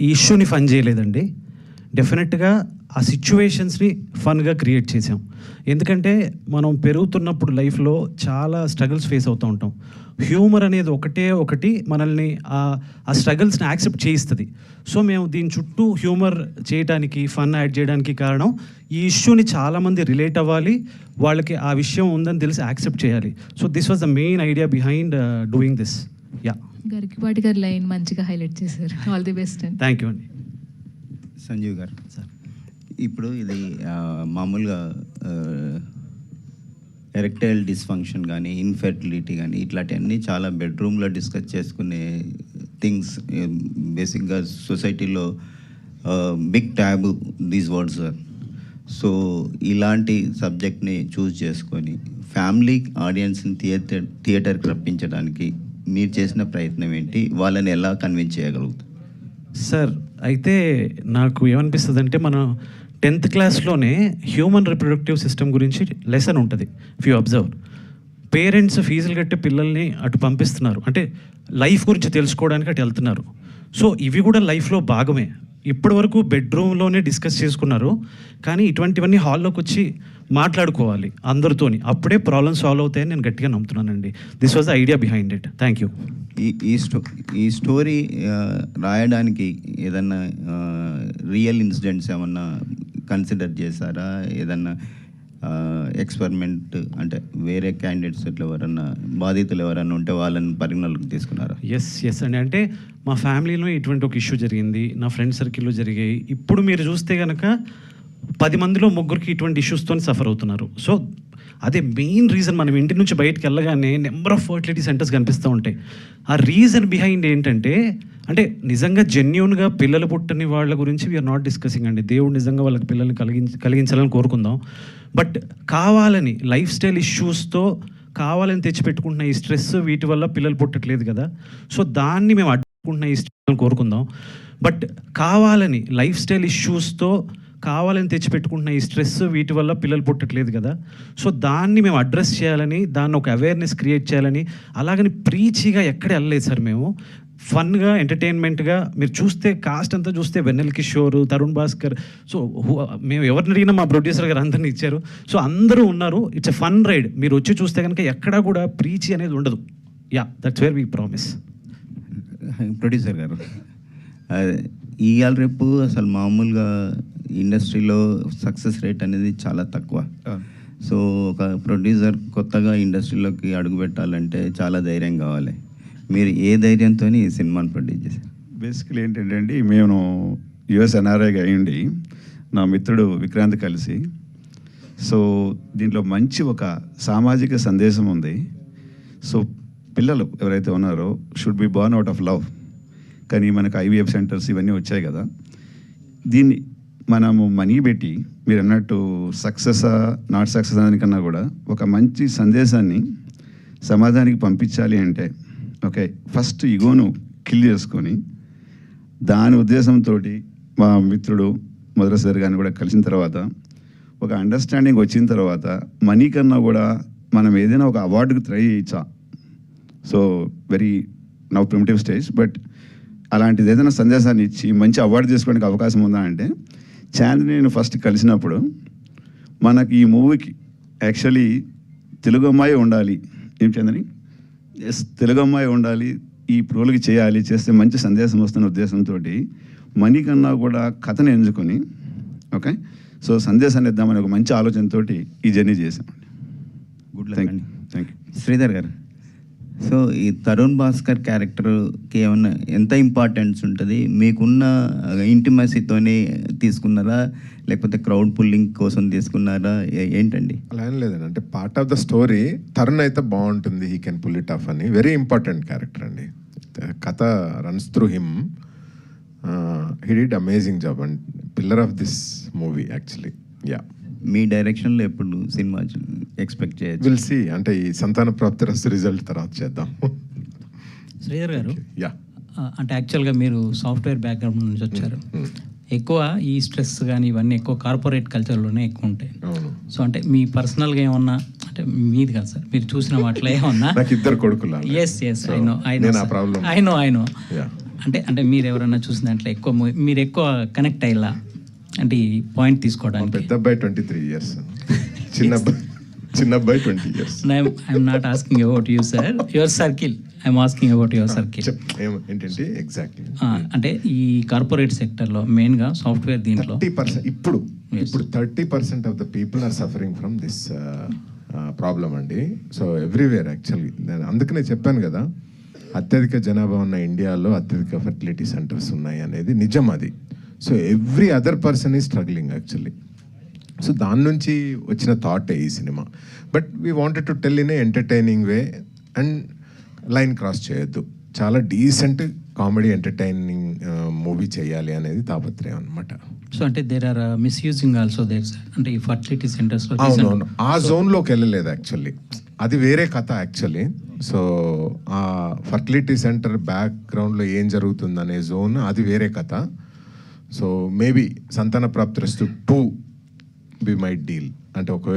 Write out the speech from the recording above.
ఈ ఇష్యూని ఫన్ చేయలేదండి. డెఫినెట్గా ఆ సిచ్యువేషన్స్ని ఫన్గా క్రియేట్ చేసాం ఎందుకంటే మనం పెరుగుతున్నప్పుడు లైఫ్లో చాలా స్ట్రగుల్స్ ఫేస్ అవుతూ ఉంటాం. హ్యూమర్ అనేది ఒకటే ఒకటి మనల్ని ఆ ఆ స్ట్రగుల్స్ని యాక్సెప్ట్ చేయిస్తుంది. సో మేము దీని చుట్టూ హ్యూమర్ చేయడానికి ఫన్ యాడ్ చేయడానికి కారణం ఈ ఇష్యూని చాలామంది రిలేట్ అవ్వాలి. వాళ్ళకి ఆ విషయం ఉందని తెలిసి యాక్సెప్ట్ చేయాలి. So this was the main idea behind doing this yeah Garikipati గారి లైన్ మంచిగా హైలైట్ చేశారు. All the best and. Thank you అండి. సంజీవ్ గారు. సార్. ఇప్పుడు ఇది మామూలుగా ఎరెక్టైల్ డిస్ఫంక్షన్ కానీ ఇన్ఫెర్టిలిటీ కానీ ఇట్లాంటివన్నీ చాలా బెడ్రూమ్లో డిస్కస్ చేసుకునే థింగ్స్ బేసిక్గా సొసైటీలో big taboo these words sir so ఇలాంటి సబ్జెక్ట్ని చూస్ చేసుకొని ఫ్యామిలీ ఆడియన్స్ని థియేటర్ థియేటర్కి రప్పించడానికి మీరు చేసిన ప్రయత్నం ఏంటి? వాళ్ళని ఎలా కన్విన్స్ చేయగలుగుతారు? సార్ అయితే నాకు ఏమనిపిస్తుంది అంటే మనం టెన్త్ క్లాస్లోనే హ్యూమన్ రిప్రొడక్టివ్ సిస్టమ్ గురించి లెసన్ ఉంటుంది ఫ్యూ అబ్జర్వ్ పేరెంట్స్ ఫీజులు కట్టి పిల్లల్ని అటు పంపిస్తున్నారు. అంటే లైఫ్ గురించి తెలుసుకోవడానికి అటు వెళ్తున్నారు. సో ఇవి కూడా లైఫ్లో భాగమే. ఇప్పటి వరకు బెడ్రూమ్లోనే డిస్కస్ చేసుకున్నారు కానీ ఇటువంటివన్నీ హాల్లోకి వచ్చి మాట్లాడుకోవాలి అందరితోని. అప్పుడే ప్రాబ్లమ్ సాల్వ్ అవుతాయని నేను గట్టిగా నమ్ముతున్నానండి. This was the idea behind it thank you ఈ ఈ స్టో ఈ స్టోరీ రాయడానికి ఏదన్నా రియల్ ఇన్సిడెంట్స్ ఏమన్నా కన్సిడర్ చేశారా? ఏదన్నా ఎక్స్పెరిమెంట్ అంటే వేరే క్యాండిడేట్స్ ఇట్లా ఎవరన్నా బాధితులు ఎవరన్నా ఉంటే వాళ్ళని పరిగణలోకి తీసుకున్నారా? ఎస్ ఎస్ అండి. అంటే మా ఫ్యామిలీలో ఇటువంటి ఒక ఇష్యూ జరిగింది. నా ఫ్రెండ్ సర్కిల్లో జరిగాయి. ఇప్పుడు మీరు చూస్తే కనుక పది మందిలో ముగ్గురికి ఇటువంటి ఇష్యూస్తో సఫర్ అవుతున్నారు. సో అదే మెయిన్ రీజన్ మనం ఇంటి నుంచి బయటకు వెళ్ళగానే నెంబర్ ఆఫ్ ఫర్టిలిటీ సెంటర్స్ కనిపిస్తూ ఉంటాయి. ఆ రీజన్ బిహైండ్ ఏంటంటే అంటే నిజంగా జెన్యున్గా పిల్లలు పుట్టని వాళ్ళ గురించి వీఆర్ నాట్ డిస్కసింగ్ అండి. దేవుడు నిజంగా వాళ్ళకి పిల్లల్ని కలిగించి కలిగించాలని కోరుకుందాం. బట్ కావాలని లైఫ్ స్టైల్ ఇష్యూస్తో కావాలని తెచ్చిపెట్టుకుంటున్న ఈ స్ట్రెస్ వీటి వల్ల పిల్లలు పుట్టట్లేదు కదా. సో దాన్ని మేము అడ్డుకుంటున్న ఈ స్ట్రెస్ కోరుకుందాం. బట్ కావాలని లైఫ్ స్టైల్ ఇష్యూస్తో కావాలని తెచ్చిపెట్టుకుంటున్న ఈ స్ట్రెస్ వీటి వల్ల పిల్లలు పుట్టట్లేదు కదా. సో దాన్ని మేము అడ్రస్ చేయాలని దాన్ని ఒక అవేర్నెస్ క్రియేట్ చేయాలని అలాగని ప్రీచిగా ఎక్కడ వెళ్ళలేదు సార్ మేము. ఫన్గా ఎంటర్టైన్మెంట్గా మీరు చూస్తే కాస్ట్ అంతా చూస్తే వెన్నెల కిషోర్ తరుణ్ భాస్కర్. సో మేము ఎవరిని అడిగినా మా ప్రొడ్యూసర్ గారు అందరిని ఇచ్చారు. సో అందరూ ఉన్నారు. It's a fun ride. మీరు వచ్చి చూస్తే కనుక ఎక్కడా కూడా ప్రీచి అనేది ఉండదు. Yeah that's where we promise producer garu ఇవాళ రేపు అసలు మామూలుగా ఇండస్ట్రీలో సక్సెస్ రేట్ అనేది చాలా తక్కువ. సో ఒక ప్రొడ్యూసర్ కొత్తగా ఇండస్ట్రీలోకి అడుగు పెట్టాలంటే చాలా ధైర్యం కావాలి. మీరు ఏ ధైర్యంతో ఈ సినిమాను ప్రొడ్యూస్ చేశారు? బేసికలీ ఏంటంటే అండి మేము యుఎస్ ఎన్ఆర్ఐగా అయ్యండి నా మిత్రుడు విక్రాంత్ కలిసి సో దీంట్లో మంచి ఒక సామాజిక సందేశం ఉంది. సో పిల్లలు ఎవరైతే ఉన్నారో should be born out of love కానీ మనకు ఐవీఎఫ్ సెంటర్స్ ఇవన్నీ వచ్చాయి కదా. దీన్ని మనము మనీ పెట్టి మీరు అన్నట్టు సక్సెస్ నాట్ సక్సెస్ దానికన్నా కూడా ఒక మంచి సందేశాన్ని సమాజానికి పంపించాలి అంటే ఓకే ఫస్ట్ ఇగోను కిల్ చేసుకొని దాని ఉద్దేశంతో మా మిత్రుడు మొదటిసారి గారిని కూడా కలిసిన తర్వాత ఒక అండర్స్టాండింగ్ వచ్చిన తర్వాత మనీ కన్నా కూడా మనం ఏదైనా ఒక అవార్డుకి ట్రై చేయొచ్చా? So very now primitive stage but అలాంటిది ఏదైనా సందేశాన్ని ఇచ్చి మంచి అవార్డు చేసుకోవడానికి అవకాశం ఉందా అంటే చాంద్ని నేను ఫస్ట్ కలిసినప్పుడు మనకి ఈ మూవీకి యాక్చువల్లీ తెలుగు అమ్మాయి ఉండాలి. ఏం చందని? ఎస్ తెలుగు అమ్మాయి ఉండాలి ఈ ప్రోలకి చేయాలి చేస్తే మంచి సందేశం వస్తున్న ఉద్దేశంతో మనీ కన్నా కూడా కథను ఎంచుకొని ఓకే? సో సందేశాన్ని ఇద్దామని ఒక మంచి ఆలోచనతోటి ఈ జర్నీ చేశామండి. Good thank you thank you Sridhar garu so ఈ తరుణ్ భాస్కర్ క్యారెక్టర్కి ఏమన్నా ఎంత ఇంపార్టెన్స్ ఉంటుంది? మీకున్న ఇంటిమసీతోనే తీసుకున్నారా? లేకపోతే క్రౌడ్ పుల్లింగ్ కోసం తీసుకున్నారా? ఏంటండి? అలా ఏం లేదండి. అంటే part of the story Tarun అయితే బాగుంటుంది he can pull it off అని. వెరీ ఇంపార్టెంట్ క్యారెక్టర్ అండి. కథ runs through him he did amazing job and pillar of this movie actually yeah మీ డైరెక్షన్లో ఎప్పుడు సినిమా ఎక్స్పెక్ట్ చేయొచ్చు. విల్ సి అంటే ఈ సంతాన ప్రాప్తి రస్తు రిజల్ట్ తర్వాత చేద్దాం. శ్రీధర్ గారు యా అంటే యాక్చువల్గా మీరు సాఫ్ట్వేర్ బ్యాక్గ్రౌండ్ నుంచి వచ్చారు. ఎక్కువ ఈ స్ట్రెస్ కానీ ఇవన్నీ ఎక్కువ కార్పొరేట్ కల్చర్లోనే ఎక్కువ ఉంటాయి. సో అంటే మీ పర్సనల్గా ఏమన్నా అంటే మీది కాదు సార్ మీరు చూసిన వాటిలో ఏమన్నా? నాకు ఇద్దరు కొడుకులు yes yes I know I know I I. అంటే అంటే మీరు ఎవరైనా చూసిన దాంట్లో ఎక్కువ మీరు ఎక్కువ కనెక్ట్ అయ్యేలా అంటే ఈ పాయింట్ తీసుకోవడానికి. పెద్ద అబ్బాయి ట్వంటీ త్రీ ఇయర్స్ చిన్న అబ్బాయి చిన్న అబ్బాయి twenty years. I'm not asking about you sir your circle I'm asking about your circle ఏంటంటే ఎగ్జాక్ట్లీ అంటే ఈ కార్పొరేట్ సెక్టర్లో మెయిన్గా సాఫ్ట్వేర్ దీంట్లో. థర్టీ పర్సెంట్ ఇప్పుడు. ఇప్పుడు thirty percent of the people are suffering from this problem అండి. సో ఎవ్రీవేర్ యాక్చువల్లీ నేను అందుకనే చెప్పాను కదా అత్యధిక జనాభా ఉన్న ఇండియాలో అత్యధిక ఫెర్టిలిటీ సెంటర్స్ ఉన్నాయి అనేది నిజం అది. సో ఎవ్రీ అదర్ పర్సన్ ఈ స్ట్రగ్లింగ్ యాక్చువల్లీ. సో దాని నుంచి వచ్చిన థాటే ఈ cinema. But we wanted to tell in a entertaining way and line cross చేయొద్దు. చాలా డీసెంట్ కామెడీ ఎంటర్టైనింగ్ మూవీ చేయాలి అనేది తాపత్రయం అనమాట సో అంటే there are misusing also there అంటే ఈ ఫర్టిలిటీ సెంటర్స్లో అవునవును ఆ జోన్లోకి వెళ్ళలేదు యాక్చువల్లీ అది వేరే కథ యాక్చువల్లీ సో ఆ ఫర్టిలిటీ సెంటర్ బ్యాక్గ్రౌండ్లో ఏం జరుగుతుందనే జోన్ అది వేరే కథ. So maybe Santhana Prapthirasthu to be might deal అంటే ఒకవేళ